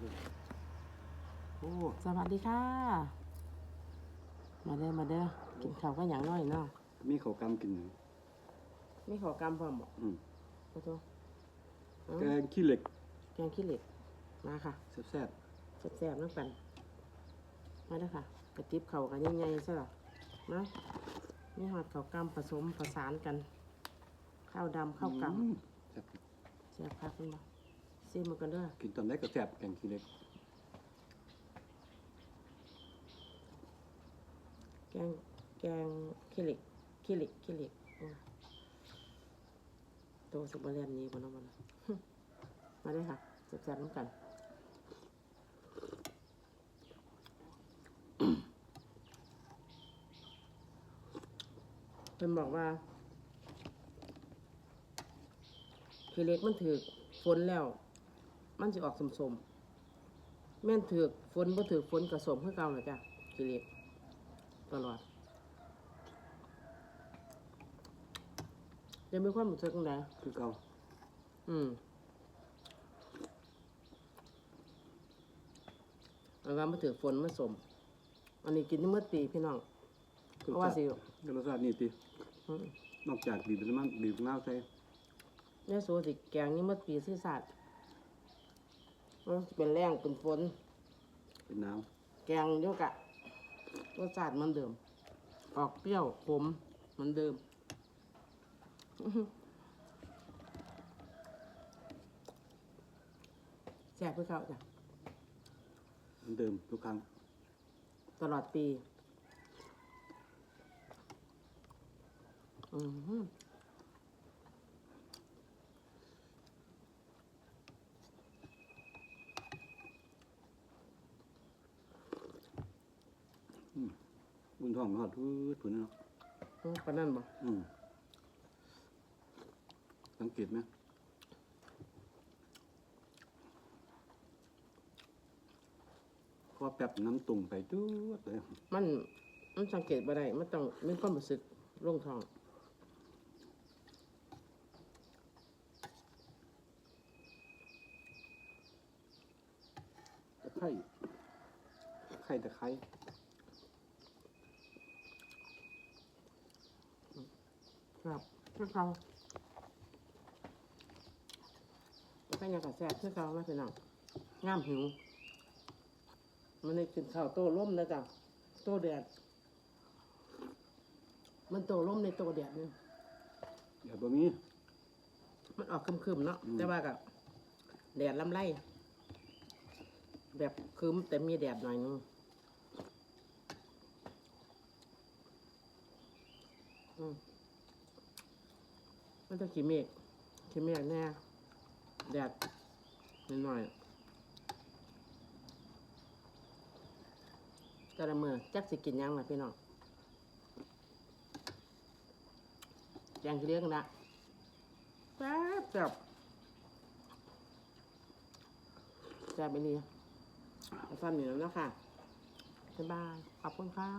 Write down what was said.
โอ้สวัสดีค่ะ มาเด้อมาเด้อกินข้าวก็อย่างน้อยเนาะมีเขาวกำกินอยู่มีขอกำพร้อมบ่อืมขอโทษเอาแกงขี้เหล็กแกงขี้เหล็กมาค่ะแซ่บแซ่บๆน้ำกันมาเด้อค่ะกระติบเข่าวกันใหญ่ๆซะหรอมามีหอดข้าวกำผสมผสานกัน ข้าวดำๆข้าวกอืมแซ่บำแซ่บคักมันบ่ ซิมมากันเด้อกินตอนแรกก็แซ่บแกงขี้เหล็กแกงแกงขี้เหล็กขี้เหล็กขี้เหล็กโอ้ยโตสุบเรียนนี้บ่เนาะบ่เนาะมาเด้อค่ะแซ่บๆน้ำกัน เพิ่นบอกว่าขี้เหล็กมันถือกฝนแล้ว มันสิออกสมๆแม่นถือกฝนบ่ถือกฝนก็สมคือเก่าน่ะจ้ะขี้เหล็กตลอดจะมีความรู้สึกจังไดคือเก่าอืมเอาว่ามาถือกฝนมาสม อันนี้กินได้เมื่อปีพี่น้อง เพราะว่าสิรสชาตินี่ติอืมนอกจากบีบน้ำมันบีบมะนาวใส่เนี่ยสูสิแกงนี่เมื่อปีที่ศาสต ร์เป็นแรงเป็นฝน เป็นน้แกงโยกะรสชาติเหมือนเดิม ออกเปรี้ยวขมเหมือนเดิม แซ่บเพื่อเขาจ้ะำเหมือนเดิมทุกครั้งตลอดปี อือ บุญทองทอดพืดผืนเนาะอืมปานนั่นบ่อืมสังเกตไหมพอแป๊บน้ำตุ่มไปจู๊ดเลยมันมันสังเกตบ่ได้มันต้องมีความรู้สึกลงท้องตะไคร้ตะไคร้ตะไคร้ ครับเพื่อเขาแล้วก็ยังกับแซ่บเพื่อเขามาพี่น้องงามหิว มันนี่กินข้าวโต้ร่มนะจ๊ะโต้แดด มันโตร่มในโตแดดนี่อย่าบ่มีมันออกคึมๆเนาะอืมแต่ว่ากับแดดลำไรแบบคึมแต่มีแดดหน่อยนึงอืม มันจะขี้เมฆขี้เมฆแน่แดดนิดหน่อยแต่ละมือจักสิกินยังล่ะพี่น้องแกงเลี้ยงนะแซ่บแซ่บแซ่บไปเลยเอาซ้ำหนึ่งแล้วค่ะบ๊ายบาย ขอบคุณค่ะ